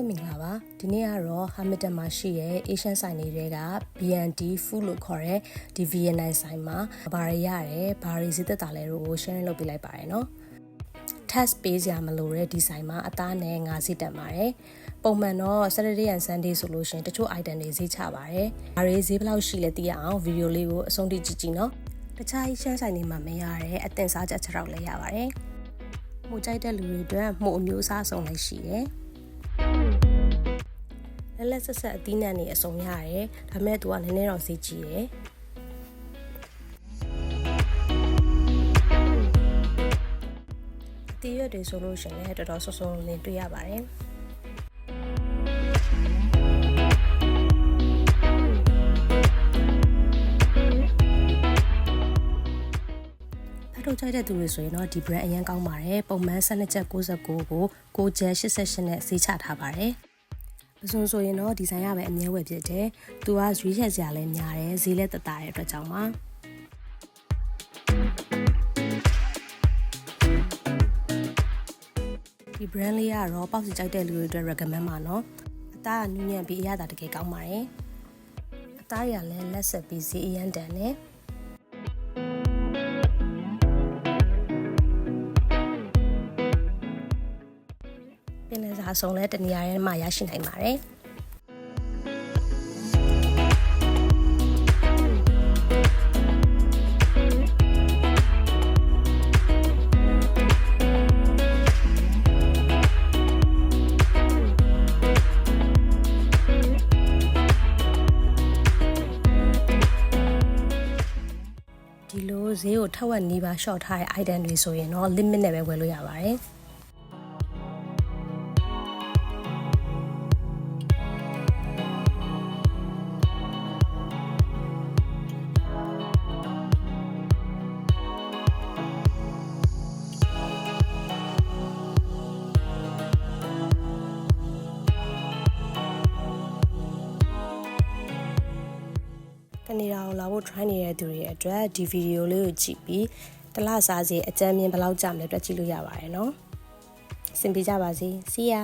မမင်္ဂလာပါဒီနေ့ကတော့ Hamilton မှာရှိတဲ့ Asian ဆိုင်တွေက BND Food လို့ခေါ်တဲ့ဒီ VN9 ဆိုင်မှာဘာတွေရတယ်ဘာတွေစိသက်တာလဲတို့ကို share လုပ်ပေးလိုက်ပါတယ်နော် test ပေးစရာမလိုတဲ့ဒီဆိုင်မှာအသားနဲ့ငါးစီတက်ပါတယ်ပုံမှန်တော့ Saturday and Sunday ဆိုလို့ရှင်တချို့ item တွေဈေးချပါတယ်ဘာတွေဈေးဘယ်လောက်ရှိလဲသိရအောင် video လေးကိုအဆုံးထိကြည့်ကြည့်နော်တခြား Asian ဆိုင်တွေမှာမရတဲ့အသင်စားချက်ခြောက်လည်းရပါတယ်မှုကြိုက်တဲ့လူတွေအတွက်မှုအမျိုးအစားစုံလည်းရှိတယ် လက်လက်ဆက်ဆက်အသီးနှံတွေအစုံရတယ်ဒါပေမဲ့သူကနည်းနည်းတော့ဈေးကြီးတယ်တီးရွက်တွေဆိုလို့ရှိရင်လည်းတော်တော်ဆော့ဆော့လင်းတွေ့ရပါတယ်ဖတ်ထုတ်ကြိုက်တဲ့သူတွေဆိုရင်တော့ဒီ brand အရင်ကောင်းပါတယ်ပုံမှန်12ချက်69ကို6ချက်88နဲ့ဈေးချထားပါတယ် ပစုံဆိုရင်တော့ဒီဇိုင်းရပဲအမြဲဝယ်ဖြစ်တယ်။သူကရွေးချက်စရာလည်းများတယ်ဈေးလည်းသက်သာတဲ့အတွက်ကြောင့်ပါ။ဒီ brand လေးကတော့ပေါက်စီကြိုက်တဲ့လူတွေအတွက် recommend ပါနော်။အသားကနူးညံ့ပြီးအရသာတကယ်ကောင်းပါတယ်။အသားရလည်းလက်ဆက်ပြီးဈေးအရန်တန်တယ်။ ပင်လယ်စာအစုံလဲတနေရာထဲမှာရရှိနိုင်ပါတယ်။ဒီလိုဈေးကိုထက်ဝက်နီးပါး short ထားတဲ့ item တွေဆိုရင်တော့ limit နဲ့ပဲဝယ်လို့ရပါတယ်။ ကနေဒါကိုလာဖို့ try နေတဲ့သူတွေအတွက်ဒီဗီဒီယိုလေးကိုကြည့်ပြီးတစ်လစားစီအကြမ်းမြင်ဘယ်လောက်ကြာမလဲတွက်ကြည့်လို့ရပါတယ်နော်။အဆင်ပြေကြပါစေ။ See ya